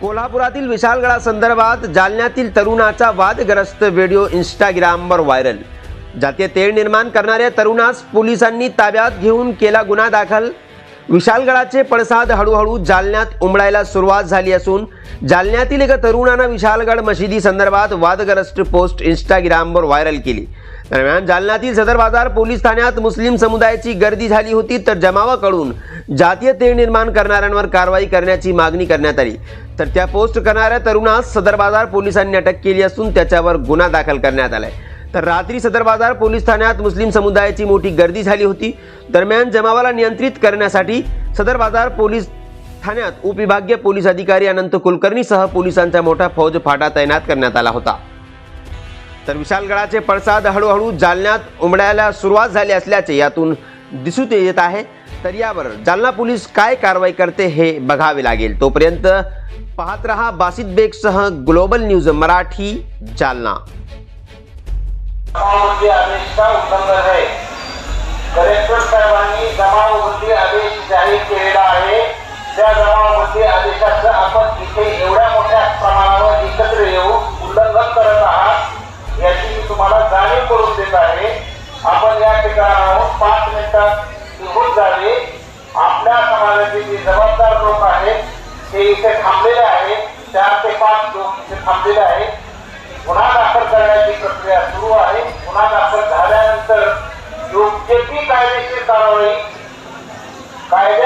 कोल्हापुरातील विशालगडा संदर्भात जालन्यातील तरुणाचा वादग्रस्त व्हिडिओ इंस्टाग्रामवर व्हायरल. जातीय तेळ निर्माण करणाऱ्या तरुणास पोलिसांनी ताब्यात घेऊन केला गुन्हा दाखल. विशालगडाचे पडसाद हळूहळू जालन्यात उमडायला सुरुवात झाली असून जालन्यातील एका तरुणानं विशालगड मशिदी संदर्भात वादग्रस्त पोस्ट इंस्टाग्रामवर व्हायरल केली. दरम्यान जालन्यातील सदर बाजार पोलीस ठाण्यात मुस्लिम समुदायाची गर्दी झाली होती तर जमावाकडून जातीय तेढ निर्माण करणाऱ्यांवर कारवाई करण्याची मागणी करण्यात आली. तर त्या पोस्ट करणाऱ्या तरुणास सदर बाजार पोलिसांनी अटक केली असून त्याच्यावर गुन्हा दाखल करण्यात आलाय. तर रात्री सदर बाजार पोलीस ठाण्यात मुस्लिम समुदायाची मोठी गर्दी झाली होती. दरम्यान जमावाला नियंत्रित करण्यासाठी सदर बाजार पोलीस ठाण्यात उपविभागीय पोलीस अधिकारी अनंत कुलकर्णीसह पोलिसांचा मोठा फौज फाटा तैनात करण्यात आला होता. तर विशालगडाचे पडसाद हळूहळू जालन्यात उमडायला सुरुवात झाली असल्याचे यातून दिसून येत आहे. तर यावर जालना पोलीस काय कारवाई करते हे बघावे लागेल. तोपर्यंत पाहत रहा बासित बेगसह ग्लोबल न्यूज मराठी जालना. करून देत आहे. आपण या ठिकाणाहून पाच मिनिटात निघून जावे. आपल्या समाजाचे जे जबाबदार लोक आहेत ते इथे थांबलेले आहेत चार ते पाच लोक इथे थांबलेले आहेत गुन्हा दाखल करण्याची प्रक्रिया सुरू आहे. गुन्हा दाखल झाल्यानंतर योग्य ती कायदेशीर कारवाई कायदे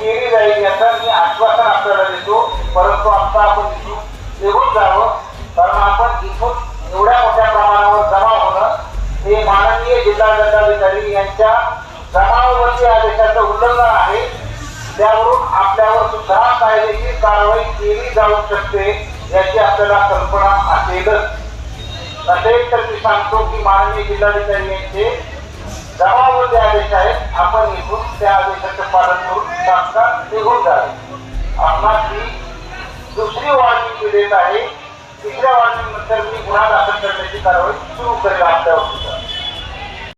केली जाईल याचं मी आश्वासन आपल्याला देतो परंतु आता आपण इथून निघून जावं कारण आपण इथून एवढ्या मोठ्या प्रमाणावर जमा होणं हे अधिकारी यांच्या जमावबंदी आदेशाचं उल्लंघन आहे. त्यावरून आपल्यावर सुद्धा कायदेशीर कारवाई केली जाऊ शकते याची आपल्याला कल्पना असेलच. तसेच तर मी सांगतो की माननीय जिल्हाधिकारी यांचे जमावबंदी आदेश आहेत. आपण इथून त्या आदेशाचं पालन करून तात्काळ निघून जावे आपणास ही दुसरी वॉर्निंग मी देत आहे. तिसऱ्या वॉर्निंग नंतर मी गुन्हा दाखल करण्याची कारवाई सुरू करेल आपल्यावर